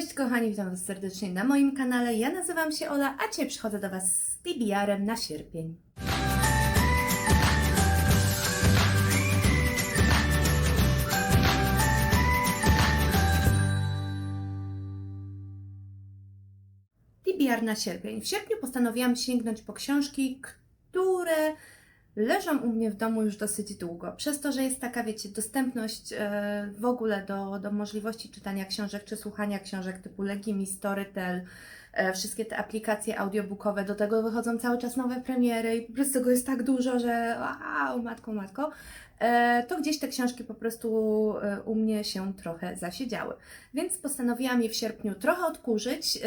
Cześć kochani, witam Was serdecznie na moim kanale. Ja nazywam się Ola, a dzisiaj przychodzę do Was z TBR-em na sierpień. TBR na sierpień. W sierpniu postanowiłam sięgnąć po książki, które leżą u mnie w domu już dosyć długo. Przez to, że jest taka, wiecie, dostępność e, w ogóle do, do możliwości czytania książek czy słuchania książek typu Legimi, Storytel, wszystkie te aplikacje audiobookowe, do tego wychodzą cały czas nowe premiery i po prostu tego jest tak dużo, że wow, matko, matko, e, to gdzieś te książki po prostu e, u mnie się trochę zasiedziały. Więc postanowiłam je w sierpniu trochę odkurzyć. E,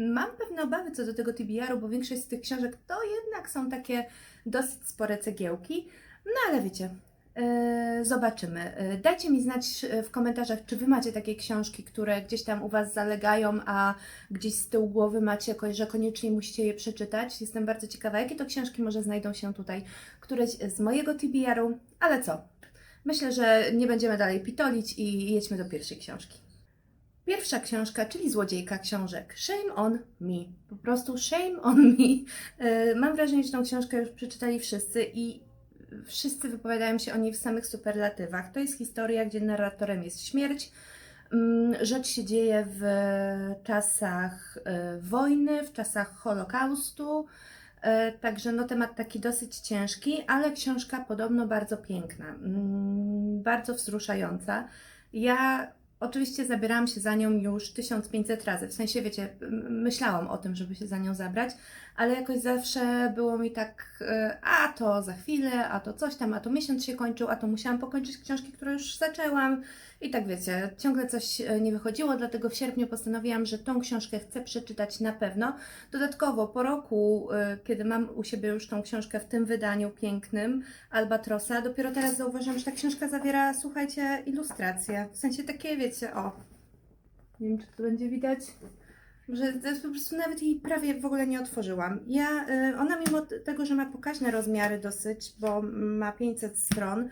Mam pewne obawy co do tego TBR-u, bo większość z tych książek to jednak są takie dosyć spore cegiełki. No ale wiecie, e, zobaczymy. E, Dajcie mi znać e, w komentarzach, czy Wy macie takie książki, które gdzieś tam u Was zalegają, a gdzieś z tyłu głowy macie, że koniecznie musicie je przeczytać. Jestem bardzo ciekawa, jakie to książki może znajdą się tutaj, któreś z mojego TBR-u. Ale co? Myślę, że nie będziemy dalej pitolić i jedźmy do pierwszej książki. Pierwsza książka, czyli Złodziejka Książek. Shame on me. Po prostu shame on me. E, Mam wrażenie, że tą książkę już przeczytali wszyscy i wszyscy wypowiadają się o niej w samych superlatywach. To jest historia, gdzie narratorem jest śmierć. Mm, Rzecz się dzieje w czasach e, wojny, w czasach Holokaustu. E, Także no temat taki dosyć ciężki, ale książka podobno bardzo piękna, mm, bardzo wzruszająca. Ja oczywiście zabierałam się za nią już 1500 razy, w sensie wiecie, myślałam o tym, żeby się za nią zabrać, ale jakoś zawsze było mi tak, e, a to za chwilę, a to coś tam, a to miesiąc się kończył, a to musiałam pokończyć książki, które już zaczęłam i tak wiecie, ciągle coś e, nie wychodziło, dlatego w sierpniu postanowiłam, że tą książkę chcę przeczytać na pewno. Dodatkowo po roku, y, kiedy mam u siebie już tą książkę w tym wydaniu pięknym, Albatrosa, dopiero teraz zauważyłam, że ta książka zawiera, słuchajcie, ilustracje. W sensie takie, wiecie, o. Nie wiem, czy to będzie widać. Że po prostu nawet jej prawie w ogóle nie otworzyłam. Ja, y, ona mimo tego, że ma pokaźne rozmiary dosyć, bo ma 500 stron,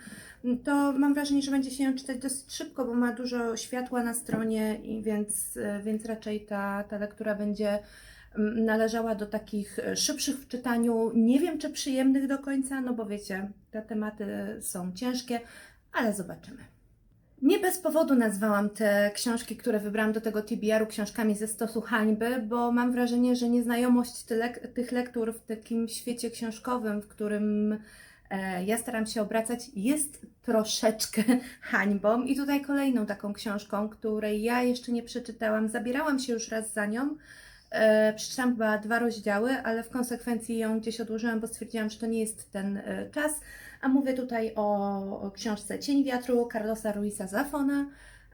to mam wrażenie, że będzie się ją czytać dosyć szybko, bo ma dużo światła na stronie i więc, y, więc raczej ta, ta lektura będzie mm, należała do takich y, szybszych w czytaniu. Nie wiem, czy przyjemnych do końca, no bo wiecie, te tematy są ciężkie, ale zobaczymy. Nie bez powodu nazwałam te książki, które wybrałam do tego TBR-u książkami ze stosu hańby, bo mam wrażenie, że nieznajomość tych lektur w takim świecie książkowym, w którym e, ja staram się obracać, jest troszeczkę hańbą. I tutaj kolejną taką książką, której ja jeszcze nie przeczytałam. Zabierałam się już raz za nią. E, przeczytałam chyba dwa rozdziały, ale w konsekwencji ją gdzieś odłożyłam, bo stwierdziłam, że to nie jest ten e, czas. A mówię tutaj o, książce Cień wiatru Carlosa Ruiza Zafona,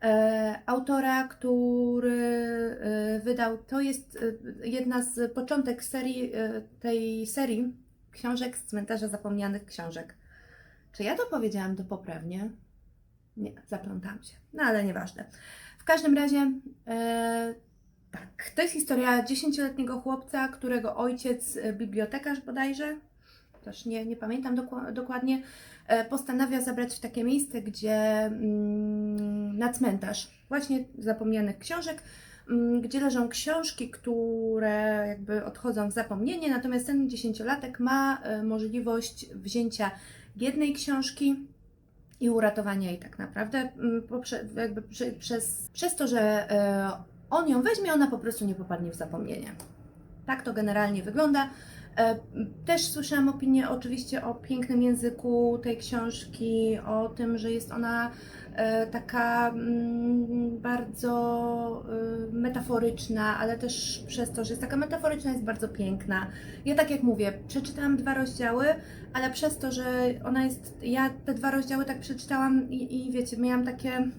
e, autora, który e, wydał, to jest e, jedna z początek serii, tej serii książek z cmentarza zapomnianych książek. Czy ja to powiedziałam to poprawnie? Nie, zaplątałam się. No ale nieważne. W każdym razie, e, tak, to jest historia dziesięcioletniego chłopca, którego ojciec, bibliotekarz bodajże, też nie, nie pamiętam doku- dokładnie, e, postanawia zabrać w takie miejsce, gdzie mm, na cmentarz właśnie zapomnianych książek, mm, gdzie leżą książki, które jakby odchodzą w zapomnienie, natomiast ten dziesięciolatek ma e, możliwość wzięcia jednej książki i uratowania jej tak naprawdę mm, poprze, jakby przy, przez, przez to, że e, on ją weźmie, ona po prostu nie popadnie w zapomnienie. Tak to generalnie wygląda. E, Też słyszałam opinię oczywiście o pięknym języku tej książki, o tym, że jest ona e, taka mm, bardzo e, metaforyczna, ale też przez to, że jest taka metaforyczna, jest bardzo piękna. Ja tak jak mówię, przeczytałam dwa rozdziały, ale przez to, że ona jest, ja te dwa rozdziały tak przeczytałam i, i wiecie, miałam takie,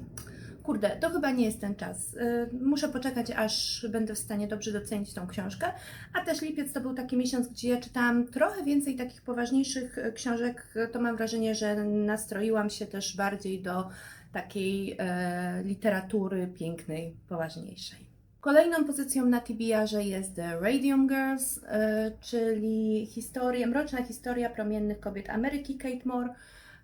kurde, to chyba nie jest ten czas. Y, Muszę poczekać, aż będę w stanie dobrze docenić tą książkę. A też lipiec to był taki miesiąc, gdzie ja czytałam trochę więcej takich poważniejszych y, książek. To mam wrażenie, że nastroiłam się też bardziej do takiej e, literatury pięknej, poważniejszej. Kolejną pozycją na TBR-ze jest The Radium Girls, czyli historia, mroczna historia promiennych kobiet Ameryki Kate Moore.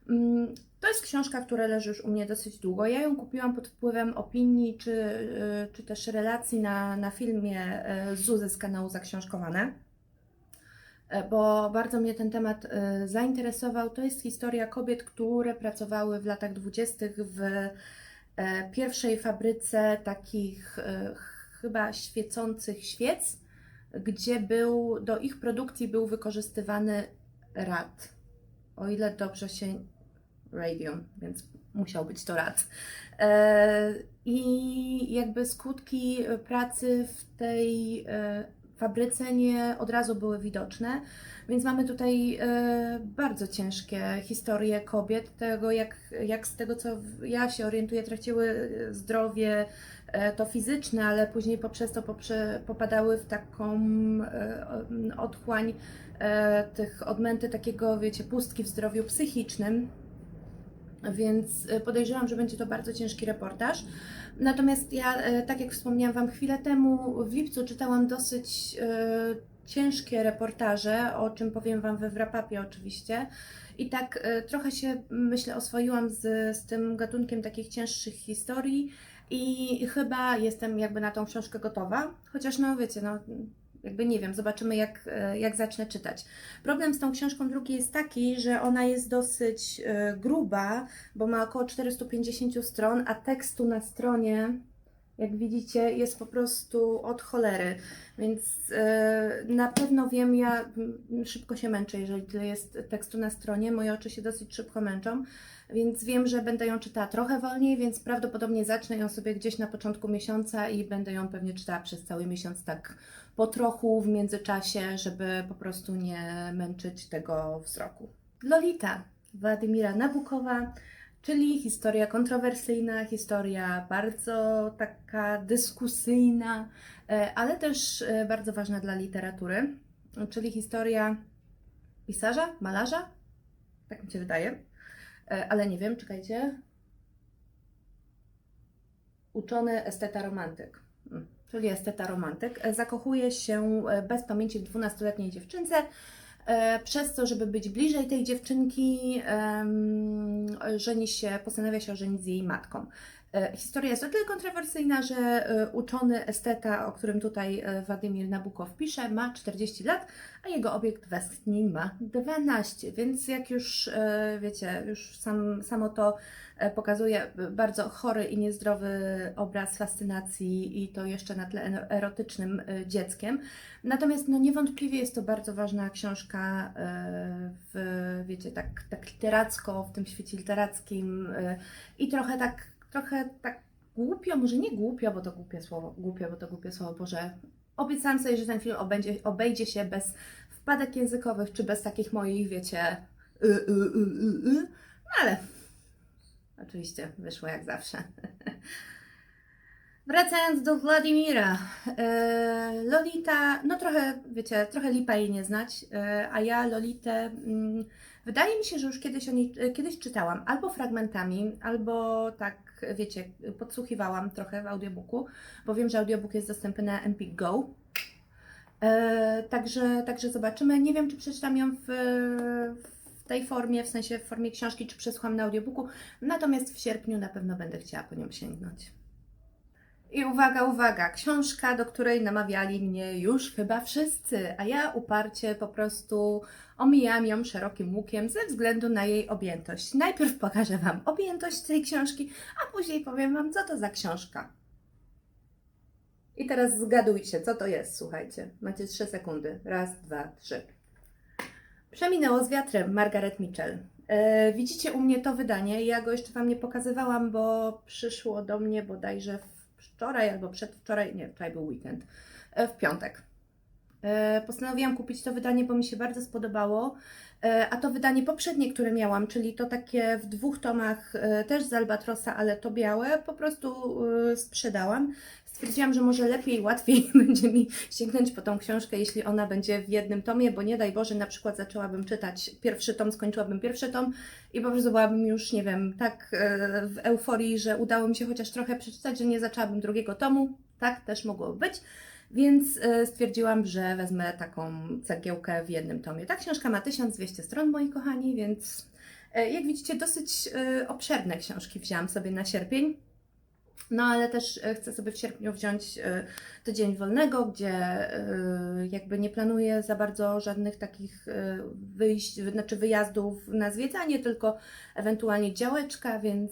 Mm, To jest książka, która leży już u mnie dosyć długo. Ja ją kupiłam pod wpływem opinii czy, y, czy też relacji na, na filmie y, Zuzy z kanału Zaksiążkowane, E, bo bardzo mnie ten temat y, zainteresował. To jest historia kobiet, które pracowały w latach dwudziestych w e, pierwszej fabryce takich e, chyba świecących świec, gdzie był, do ich produkcji był wykorzystywany rad. O ile dobrze się radium, więc musiał być to rad. E, I jakby skutki pracy w tej e, fabryce nie od razu były widoczne, więc mamy tutaj e, bardzo ciężkie historie kobiet, tego jak, jak z tego co ja się orientuję, traciły zdrowie to fizyczne, ale później poprzez to poprze, popadały w taką otchłań tych odmęty takiego, wiecie, pustki w zdrowiu psychicznym. Więc e, podejrzewam, że będzie to bardzo ciężki reportaż. Natomiast ja, e, tak jak wspomniałam Wam chwilę temu, w lipcu czytałam dosyć e, ciężkie reportaże, o czym powiem Wam we wrapapie oczywiście. I tak trochę się, myślę, oswoiłam z, z tym gatunkiem takich cięższych historii i chyba jestem jakby na tą książkę gotowa. Chociaż no wiecie, no jakby nie wiem, zobaczymy jak, e, jak zacznę czytać. Problem z tą książką drugi jest taki, że ona jest dosyć e, gruba, bo ma około 450 stron, a tekstu na stronie, jak widzicie, jest po prostu od cholery. Więc e, na pewno wiem, ja szybko się męczę, jeżeli tyle jest tekstu na stronie. Moje oczy się dosyć szybko męczą, więc wiem, że będę ją czytała trochę wolniej, więc prawdopodobnie zacznę ją sobie gdzieś na początku miesiąca i będę ją pewnie czytała przez cały miesiąc tak po trochu w międzyczasie, żeby po prostu nie męczyć tego wzroku. Lolita Władimira Nabukowa, czyli historia kontrowersyjna, historia bardzo taka dyskusyjna, e, ale też e, bardzo ważna dla literatury, czyli historia pisarza, malarza, tak mi się wydaje, E, ale nie wiem, czekajcie. Uczony esteta romantyk, Mm, czyli esteta romantyk, zakochuje się bez pamięci w 12-letniej dziewczynce, przez to, żeby być bliżej tej dziewczynki, żeni się, postanawia się ożenić z jej matką. E, Historia jest o tyle kontrowersyjna, że e, uczony esteta, o którym tutaj e, Władimir Nabukow pisze, ma 40 lat, a jego obiekt westchnień ma 12, więc jak już wiecie, już sam, samo to pokazuje bardzo chory i niezdrowy obraz fascynacji i to jeszcze na tle ero- erotycznym dzieckiem. Natomiast no niewątpliwie jest to bardzo ważna książka w, wiecie, tak, tak literacko, w tym świecie literackim i trochę tak, trochę tak głupio, może nie głupio, bo to głupie słowo, głupio, bo to głupie słowo, Boże, obiecałam sobie, że ten film obędzie, obejdzie się bez wpadek językowych, czy bez takich moich, wiecie, y, y, y, y, y. no ale oczywiście wyszło jak zawsze. Wracając do Władimira, e, Lolita, no trochę, wiecie, trochę lipa jej nie znać, e, a ja Lolitę, mm, wydaje mi się, że już kiedyś o niej, kiedyś czytałam, albo fragmentami, albo tak, wiecie, podsłuchiwałam trochę w audiobooku, bo wiem, że audiobook jest dostępny na Empik Go. E, także, także zobaczymy. Nie wiem, czy przeczytam ją w, w tej formie, w sensie w formie książki, czy przesłucham na audiobooku, natomiast w sierpniu na pewno będę chciała po nią sięgnąć. I uwaga, uwaga, książka, do której namawiali mnie już chyba wszyscy, a ja uparcie po prostu omijam ją szerokim łukiem ze względu na jej objętość. Najpierw pokażę Wam objętość tej książki, a później powiem Wam, co to za książka. I teraz zgadujcie, co to jest, słuchajcie. Macie 3 sekundy. Raz, dwa, trzy. Przeminęło z wiatrem, Margaret Mitchell. E, widzicie u mnie to wydanie. Ja go jeszcze Wam nie pokazywałam, bo przyszło do mnie bodajże wczoraj albo przedwczoraj, nie, wczoraj był weekend, e, w piątek. E, postanowiłam kupić to wydanie, bo mi się bardzo spodobało. E, a to wydanie poprzednie, które miałam, czyli to takie w dwóch tomach, e, też z Albatrosa, ale to białe, po prostu e, sprzedałam. Stwierdziłam, że może lepiej, łatwiej będzie mi sięgnąć po tą książkę, jeśli ona będzie w jednym tomie, bo nie daj Boże, na przykład zaczęłabym czytać pierwszy tom, skończyłabym pierwszy tom i po prostu byłabym już, nie wiem, tak w euforii, że udało mi się chociaż trochę przeczytać, że nie zaczęłabym drugiego tomu. Tak też mogło być. Więc e, stwierdziłam, że wezmę taką cegiełkę w jednym tomie. Ta książka ma 1200 stron, moi kochani, więc E, Jak widzicie, dosyć e, obszerne książki wzięłam sobie na sierpień. No ale też e, chcę sobie w sierpniu wziąć e, tydzień wolnego, gdzie e, jakby nie planuję za bardzo żadnych takich wyjść, znaczy wyjazdów na zwiedzanie, tylko ewentualnie działeczka, więc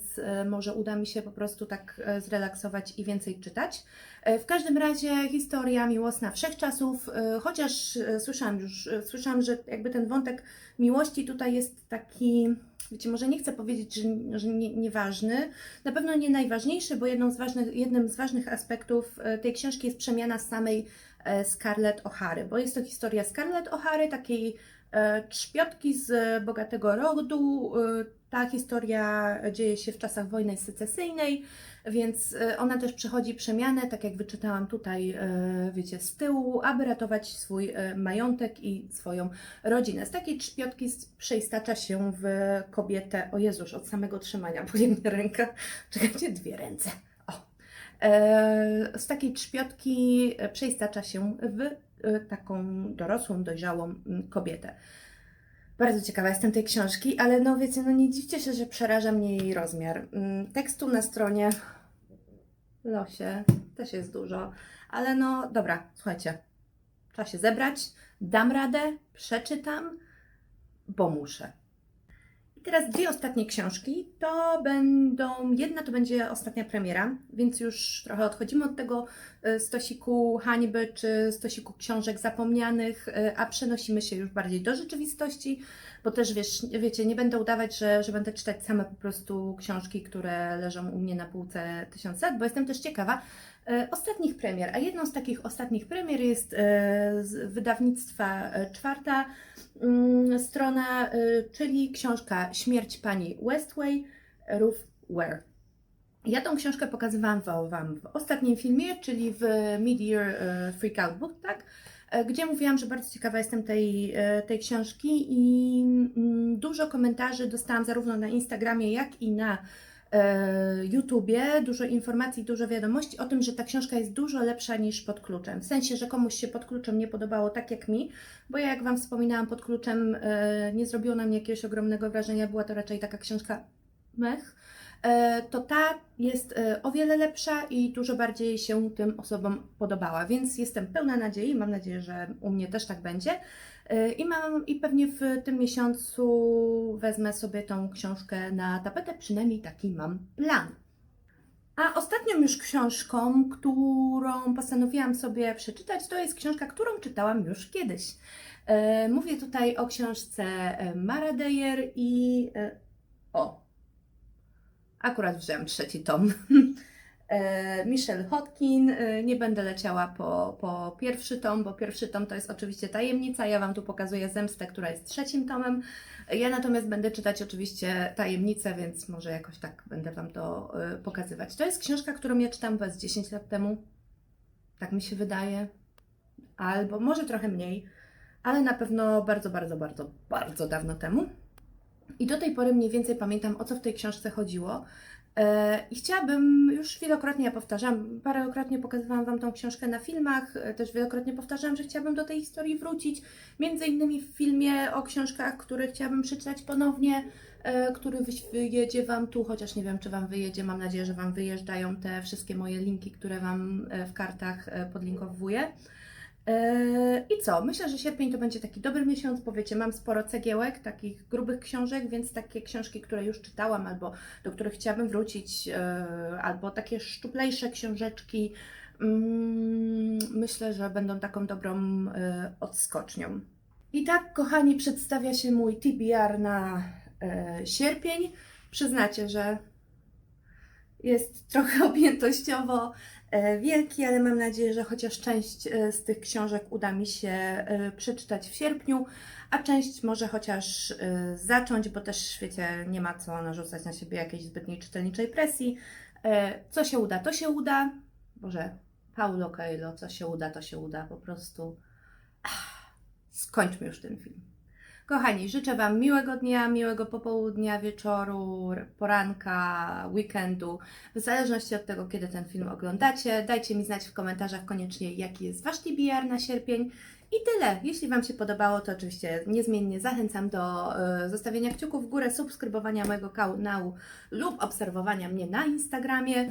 może uda mi się po prostu tak zrelaksować i więcej czytać. W każdym razie historia miłosna wszechczasów, chociaż słyszałam już, słyszałam, że jakby ten wątek miłości tutaj jest taki, wiecie, może nie chcę powiedzieć, że, że nie, nieważny, na pewno nie najważniejszy, bo jedną z ważnych, jednym z ważnych aspektów e, tej książki jest przemiana samej e, Scarlett O'Hary, bo jest to historia Scarlett O'Hary, takiej e, trzpiotki z bogatego rodu. Ta historia dzieje się w czasach wojny secesyjnej, więc e, ona też przechodzi przemianę, tak jak wyczytałam tutaj, e, wiecie, z tyłu, aby ratować swój e, majątek i swoją rodzinę. Z takiej trzpiotki przeistacza się w kobietę, o Jezusz, od samego trzymania, boli mnie ręka, czekajcie, dwie ręce, o. E, Z takiej trzpiotki e, przeistacza się w taką dorosłą, dojrzałą mm, kobietę. Bardzo ciekawa jestem tej książki, ale no wiecie, no nie dziwcie się, że przeraża mnie jej rozmiar. Mm, Tekstu na stronie losie też jest dużo, ale no dobra, słuchajcie, trzeba się zebrać, dam radę, przeczytam, bo muszę. I teraz dwie ostatnie książki. To będą, jedna to będzie ostatnia premiera, więc już trochę odchodzimy od tego e, stosiku hańby czy stosiku książek zapomnianych, e, a przenosimy się już bardziej do rzeczywistości, bo też wiesz, wiecie, nie będę udawać, że, że będę czytać same po prostu książki, które leżą u mnie na półce tysiąc lat, bo jestem też ciekawa ostatnich premier. A jedną z takich ostatnich premier jest e, z wydawnictwa e, czwarta mm, strona, czyli książka Śmierć pani Westway, Ruth Ware. Ja tą książkę pokazywałam wa- Wam w ostatnim filmie, czyli w Mid-Year Freakout Book, tak? E, Gdzie mówiłam, że bardzo ciekawa jestem tej, e, tej książki i mm, dużo komentarzy dostałam zarówno na Instagramie, jak i na e, YouTubie, dużo informacji, dużo wiadomości o tym, że ta książka jest dużo lepsza niż pod kluczem. W sensie, że komuś się pod kluczem nie podobało tak jak mi, bo ja jak Wam wspominałam, pod kluczem e, nie zrobiło na mnie jakiegoś ogromnego wrażenia, była to raczej taka książka mech. E, to ta jest e, o wiele lepsza i dużo bardziej się tym osobom podobała, więc jestem pełna nadziei, mam nadzieję, że u mnie też tak będzie. E, I mam i pewnie w tym miesiącu wezmę sobie tą książkę na tapetę, przynajmniej taki mam plan. A ostatnią już książką, którą postanowiłam sobie przeczytać, to jest książka, którą czytałam już kiedyś. E, Mówię tutaj o książce e, Mara Deyer i o, akurat wziąłem trzeci tom. E, Michelle Hodkin. E, Nie będę leciała po, po pierwszy tom, bo pierwszy tom to jest oczywiście tajemnica. Ja Wam tu pokazuję zemstę, która jest trzecim tomem. Ja natomiast będę czytać oczywiście tajemnicę, więc może jakoś tak będę Wam to e, pokazywać. To jest książka, którą ja czytam bez 10 lat temu. Tak mi się wydaje. Albo może trochę mniej, ale na pewno bardzo, bardzo, bardzo, bardzo dawno temu. I do tej pory mniej więcej pamiętam, o co w tej książce chodziło. E, I chciałabym, już wielokrotnie ja powtarzam, parokrotnie pokazywałam Wam tą książkę na filmach, e, też wielokrotnie powtarzam, że chciałabym do tej historii wrócić, między innymi w filmie o książkach, które chciałabym przeczytać ponownie, e, który wyjedzie Wam tu, chociaż nie wiem, czy Wam wyjedzie, mam nadzieję, że Wam wyjeżdżają te wszystkie moje linki, które Wam w kartach podlinkowuję. E, I co? Myślę, że sierpień to będzie taki dobry miesiąc, bo wiecie, mam sporo cegiełek, takich grubych książek, więc takie książki, które już czytałam albo do których chciałabym wrócić, e, albo takie szczuplejsze książeczki, mm, myślę, że będą taką dobrą e, odskocznią. I tak, kochani, przedstawia się mój TBR na sierpień. Przyznacie, że jest trochę objętościowo e, wielki, ale mam nadzieję, że chociaż część e, z tych książek uda mi się e, przeczytać w sierpniu, a część może chociaż zacząć, bo też wiecie, nie ma co narzucać na siebie jakiejś zbytniej czytelniczej presji. Co się uda, to się uda. Boże, Paulo Coelho, co się uda, to się uda. Po prostu ach, skończmy już ten film. Kochani, życzę Wam miłego dnia, miłego popołudnia, wieczoru, poranka, weekendu. W zależności od tego, kiedy ten film oglądacie, dajcie mi znać w komentarzach koniecznie, jaki jest Wasz TBR na sierpień. I tyle. Jeśli Wam się podobało, to oczywiście niezmiennie zachęcam do e, zostawienia kciuków w górę, subskrybowania mojego kanału lub obserwowania mnie na Instagramie.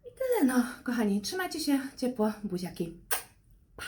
I tyle, no, kochani. Trzymajcie się ciepło, buziaki. Pa!